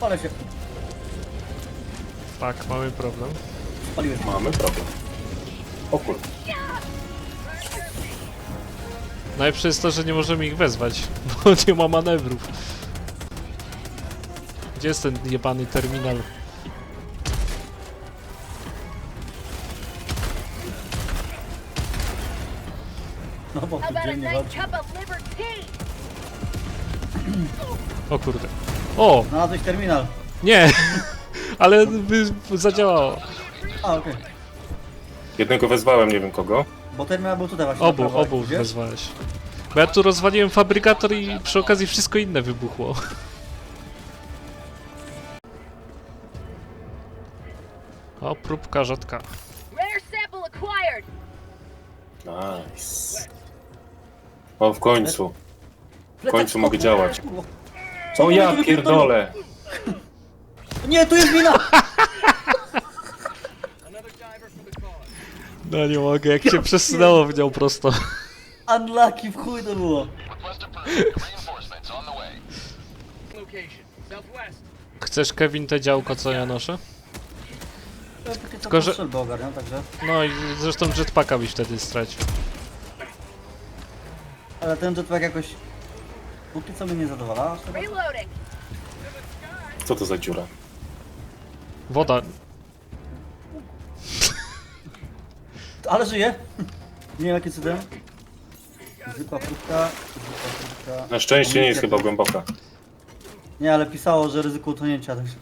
Palę się. Tak, mamy problem. Spaliłem. Mamy problem. O kurde. Najlepsze jest to, że nie możemy ich wezwać, bo nie ma manewrów. Gdzie jest ten jebany terminal? No bo How tu about a dziennie nice walczy. cup of liver tea? O kurde. O! Znalazłeś terminal. Nie! Ale by zadziałało. A, okej. Jednego wezwałem, nie wiem kogo. Bo terminal był tutaj właśnie. Obu, prawo, obu wezwałeś. Bo ja tu rozwaliłem fabrykator i przy okazji wszystko inne wybuchło. O, próbka rzadka. Rare sample acquired. Nice. O, w końcu. Plecak końcu mogę działać. O ja pierdolę. Nie, tu jest mina! No nie mogę, jak się przesunęło w nią prosto. Unlucky w chuj to było. Chcesz, Kevin, te działko, co ja noszę? Tylko, Tylko, że- że... ogarniam, także... No i zresztą jetpacka byś wtedy stracił. Ale ten jetpack jakoś... Póki co mnie nie zadowala. aż teraz. Reloading. Co to za dziura? Woda. Ale żyje. Nie wiem jakie cudem. Zwykła próbka, zwykła próbka. Na szczęście nie jest chyba głęboka. Nie, ale pisało, że ryzyko utonięcia, także...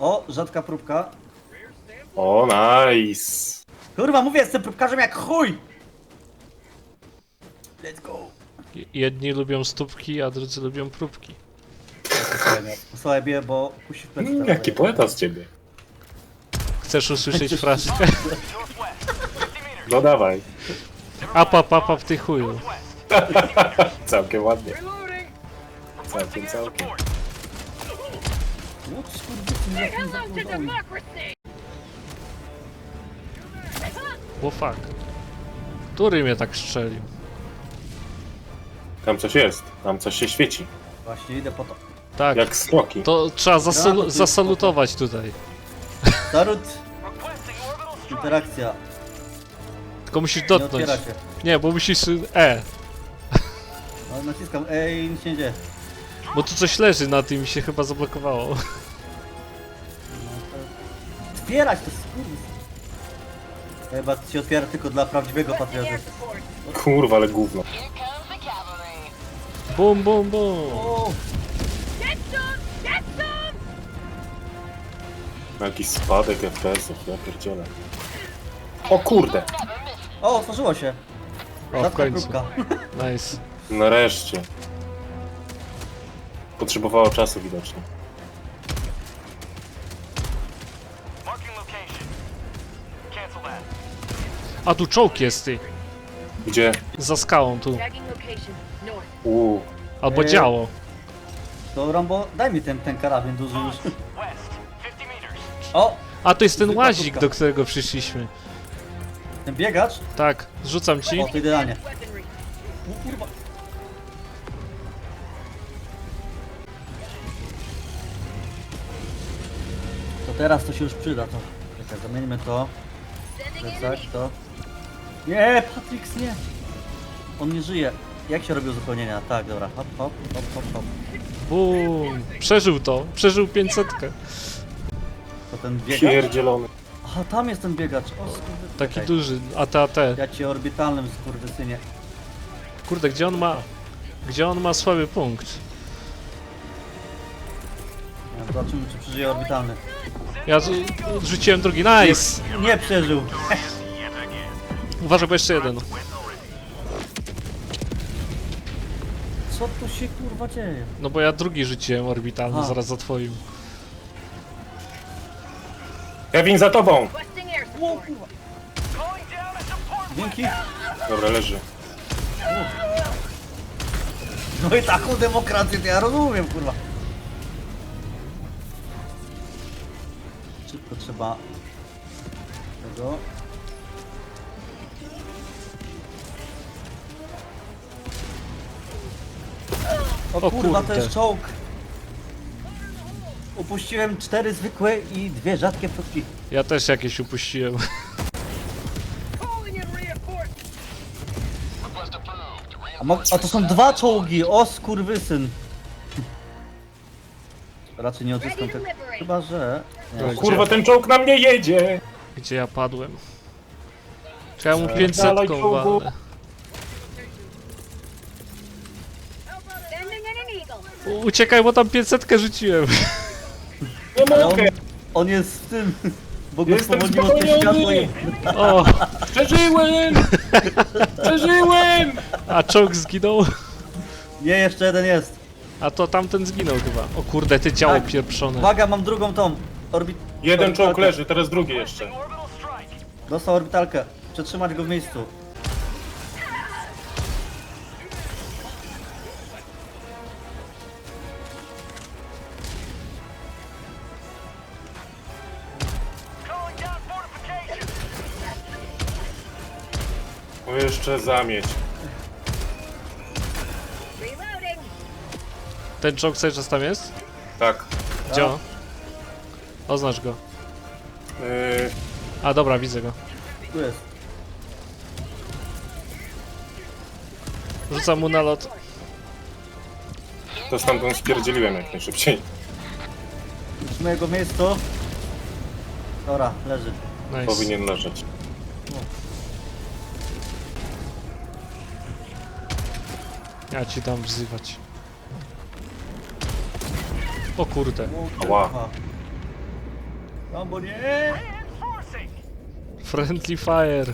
O, rzadka próbka. O, nice. Kurwa, mówię, jestem próbkarzem jak chuj! Let's go! Jedni lubią stópki, a drudzy lubią próbki. Sobie, bo kusi w plecy. Mm, teraz jaki daje. poeta z ciebie. Chcesz usłyszeć fraszkę? No dawaj. Apa, papa w ty chuju. Całkiem ładnie. Całkiem, całkiem. O, skurwysyn, jak mi Hello to zakurwały. democracy. O fuck. Który mnie tak strzelił? Tam coś jest. Tam coś się świeci. Właśnie, idę po to. Tak, Jak smoki. to trzeba Ja, to zasal- zasalutować tutaj. Tarut! Interakcja. Tylko musisz Nie dotknąć. otwiera się. Nie, bo musisz E. No, naciskam, ej, nic się nie dzieje. Bo tu coś leży na tym i się chyba zablokowało. To... Otwierać to skurwysyn. Chyba się otwiera tylko dla prawdziwego patrioty. Kurwa, ale gówno. Bum, bum, bum. Jakiś spadek FPS-ów, ja pierdzielę. O kurde. o, otworzyło się. O, w Rzadka końcu. próbka. Nice. Nareszcie. Potrzebowało czasu widocznie. Marking location. Cancel that. A tu czołg jest ty. Gdzie? Za skałą tu. Tagging location. Uuu. Albo Eee. działo. To Rambo, daj mi ten, ten karabin duży już. West, 50 meters. O, A to jest ten Zwykła łazik, do którego przyszliśmy. ten biegacz. Tak, rzucam ci. O, to idealnie. O, kurwa. To teraz to się już przyda, to. Czekaj, zamieńmy to. Plecak, to. Nie, Patrix, nie! On nie żyje. Jak się robi uzupełnienia? Tak, dobra. Hop, hop, hop, hop, hop. Bum. Przeżył to. Przeżył 500. To ten biegacz? Pierdzielony. Aha, tam jest ten biegacz. O, skurwy... Taki Czekaj. duży. AT-AT. Ja cię orbitalnym skurwysynie. Kurde, gdzie on ma... Gdzie on ma słaby punkt? Ja Zobaczymy, czy przeżyje orbitalny. Ja z- rzuciłem drugi. Nice! Nie przeżył! Uważaj, bo jeszcze jeden. Co tu się kurwa dzieje? No bo ja drugi rzuciłem orbitalny A. zaraz za twoim. Kevin, za tobą! Requesting air O support. kurwa! Calling down a support. Dzięki! Dobra, leży. No i taką demokrację to ja rozumiem, kurwa. Szybko trzeba tego. O, O kurwa, to kurde. jest czołg. Upuściłem cztery zwykłe i dwie rzadkie próbki. Ja też jakieś upuściłem. Calling in reinforcements. A, mo- a to są dwa czołgi, o skurwysyn. Raczej nie odzyskam tego. Chyba, że... Nie. Kurwa, ten czołg na mnie jedzie! Gdzie ja padłem? Czy ja mu Dalej, 500 czołgu. walę? Uciekaj, bo tam 500 rzuciłem. Nie Ale on, mogę! on jest w tym... Bo go Jestem spowolniło to światło i... O, Przeżyłem! Przeżyłem! a czołg zginął? Nie, jeszcze jeden jest. A to tamten zginął chyba. O kurde, ty ciało Tak. pieprzone. Uwaga, mam drugą tą. Orbit... Jeden czołg orbitalkę. leży, teraz drugi jeszcze. Dostał orbitalkę. Przetrzymać go w miejscu. Jeszcze zamieć. Ten czołg cały czas tam jest? Tak. Gdzie on? Oznacz go. Yy, A dobra, widzę go. Tu jest. Rzucam mu na lot. to stamtąd spierdzieliłem jak najszybciej. Trzymaj go w miejscu. Dobra, leży. Nice. Powinien leżeć. Ja ci dam wzywać. O kurde. Ała. No bo nie. Friendly fire.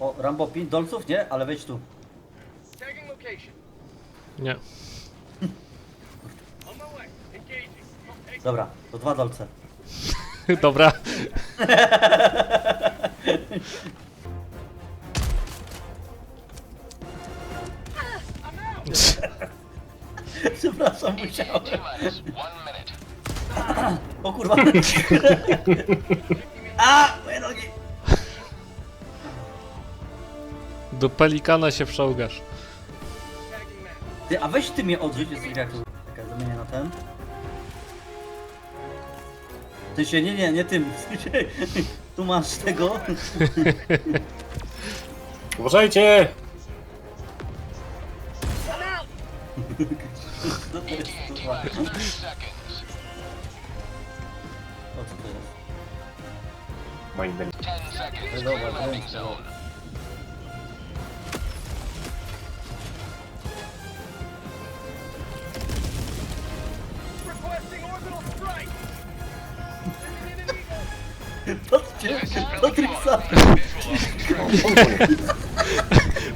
O, Rambo 5 dolców? Nie, ale wejdź tu. Tagging location. Nie. On my way. Engaging. Hey, Dobra, to dwa dolce. Dobra. Przepraszam, musiałem. O kurwa. A, moje nogi. Do pelikana się wszołgasz. Ty, a weź ty mnie odrzuć, jest jak tu. Czekaj, zamienię na ten. Ty się, nie, nie, nie tym. Tu masz tego. Uważajcie! Co to jest, kurwa? O co to jest? Mindem. No Dobra, Patricksa.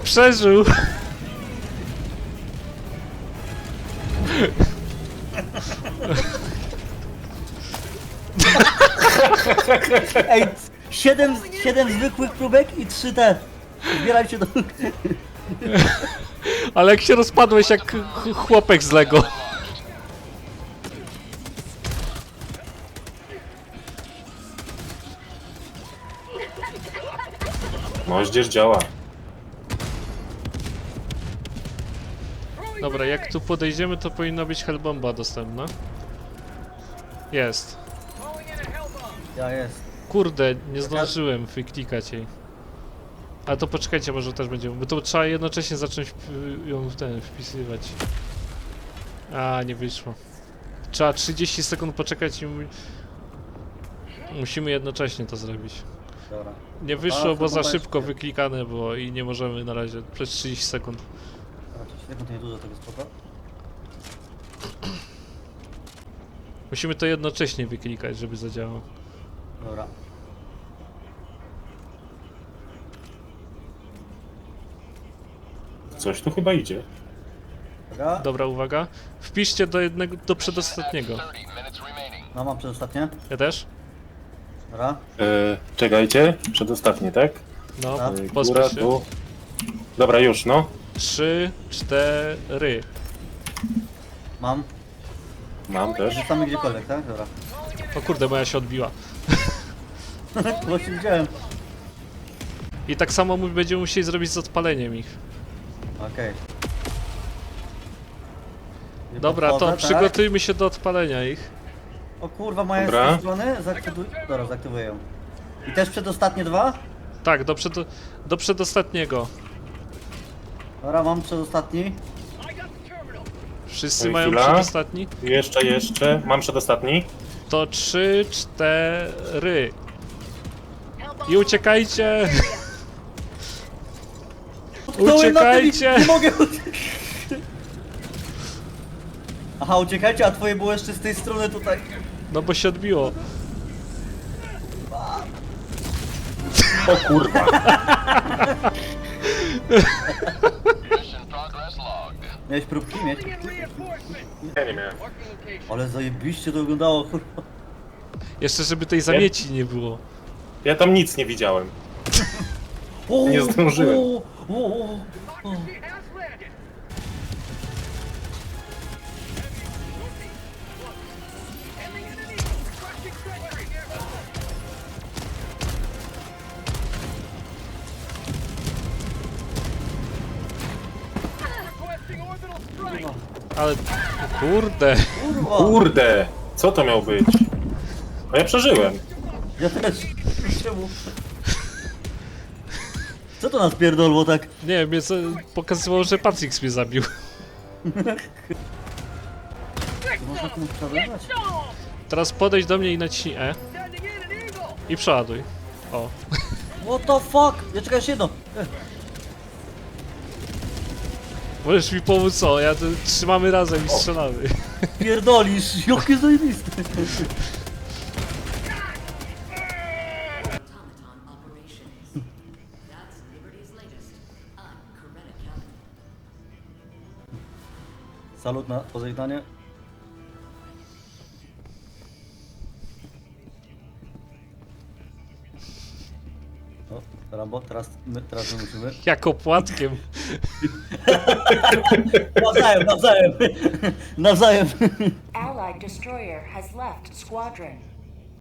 Przeżył! Ej, siedem, siedem zwykłych próbek i trzy te. Zbierajcie do... Ale jak się rozpadłeś jak ch- chłopek z Lego. Moździerz działa. Dobra, jak tu podejdziemy, to powinna być hellbomba dostępna. Jest. Ja jest. Kurde, nie zdążyłem wyklikać jej. Ale to poczekajcie, może też będziemy, bo to trzeba jednocześnie zacząć ją w ten wpisywać. A, nie wyszło. Trzeba 30 sekund poczekać i mu- musimy jednocześnie to zrobić. Dobra. Nie A, wyszło, bo za szybko wyklikane było i nie możemy na razie przez 30 sekund. 30 sekund to nie dużo tego spoko. Musimy to jednocześnie wyklikać, żeby zadziałało. Dobra. Coś tu chyba idzie. Dobra. Dobra, uwaga. Wpiszcie do jednego, do przedostatniego. No mam przedostatnie. Ja też? Dobra. Yy, czekajcie, przedostatnie, tak? No, pospiesz góra, się. tu. Dobra, już, no. Trzy, cztery. Mam. Mam też. Rzucamy gdziekolwiek, tak? Dobra. O kurde, moja się odbiła. Właśnie widziałem. I tak samo mu- będziemy musieli zrobić z odpaleniem ich. Okej. Dobra, to Podchodzę, tak? przygotujmy się do odpalenia ich. O kurwa, moja Dobra. z tej strony? Dobra, zaktywuję ją. I też przedostatnie dwa? Tak, do, przed, do przedostatniego. Dobra, mam przedostatni. Wszyscy Oj, mają chwila. przedostatni? Jeszcze, jeszcze. Mam przedostatni. To trzy, cztery. I uciekajcie! Uciekajcie! Nie mogę. Aha, uciekajcie, a twoje było jeszcze z tej strony tutaj. No bo się odbiło. O kurwa. Miałeś próbki? Reinforcements. Ja nie miałem. Ale zajebiście to wyglądało, kurwa. Jeszcze żeby tej zamieci nie było. Ja tam nic nie widziałem. O, Nie zdążyłem. o, o, o. Ale kurde. Kurwa. Kurde. Co to miał być? No ja przeżyłem. Ja też. Czemu? Co to nas pierdolło tak? Nie wiem, mnie pokazywało, że Patrix mnie zabił. Można komuś przerywać? Teraz podejdź do mnie i naciśnij E i przeładuj. O. What the fuck? Ja czekaj jeszcze jedno. Eh, Możesz mi pomóc co? Ja to trzymamy razem i strzelamy. Pierdolisz, jakie zajebiste. Salut na pożegnanie. O, Rambo, teraz my, teraz my musimy. Jak opłatkiem. Nawzajem, nawzajem! Nawzajem! Allied destroyer has left squadron.